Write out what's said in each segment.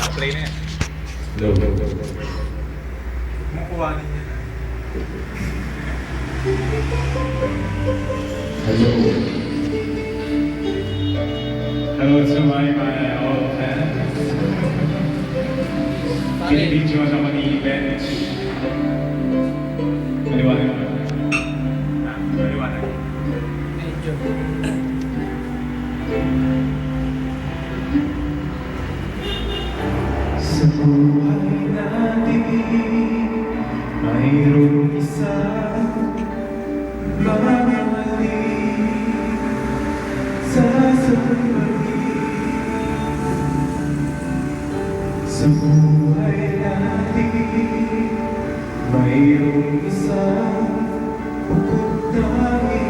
Naka-play na yan. Low. Makuha niya. Hello. Hello to my, my old fans. Binibidyo naman ni mayroong isang mamahalin sasabihin. Sa buhay natin, mayroong isang bukod tanging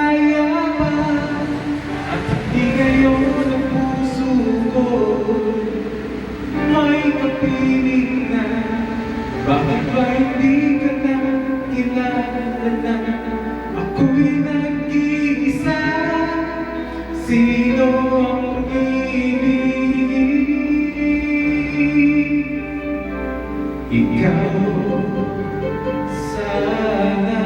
Sino ang ikaw. Sana.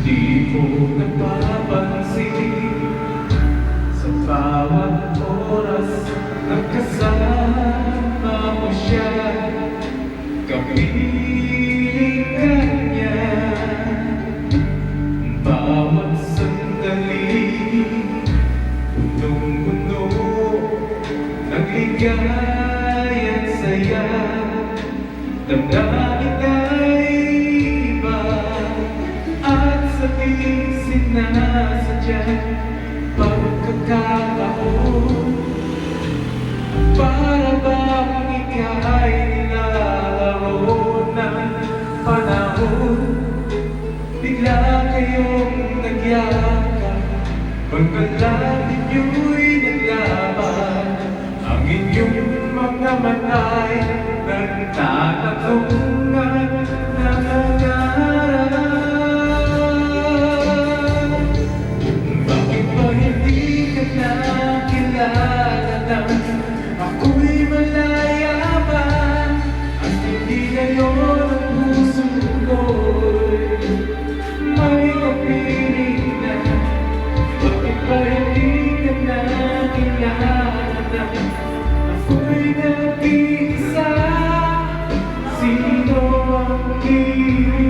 Di ko napapansin Nakasama mo siya. Kapiling ka niya. Bawat sandali Punong-puno Ng ligay at saya. Damdamin panahon Bigla kayong nagyakap Pagkalang ninyo'y naglaban Ang inyong mga matay Nagtatatungan na nangarap ang ibig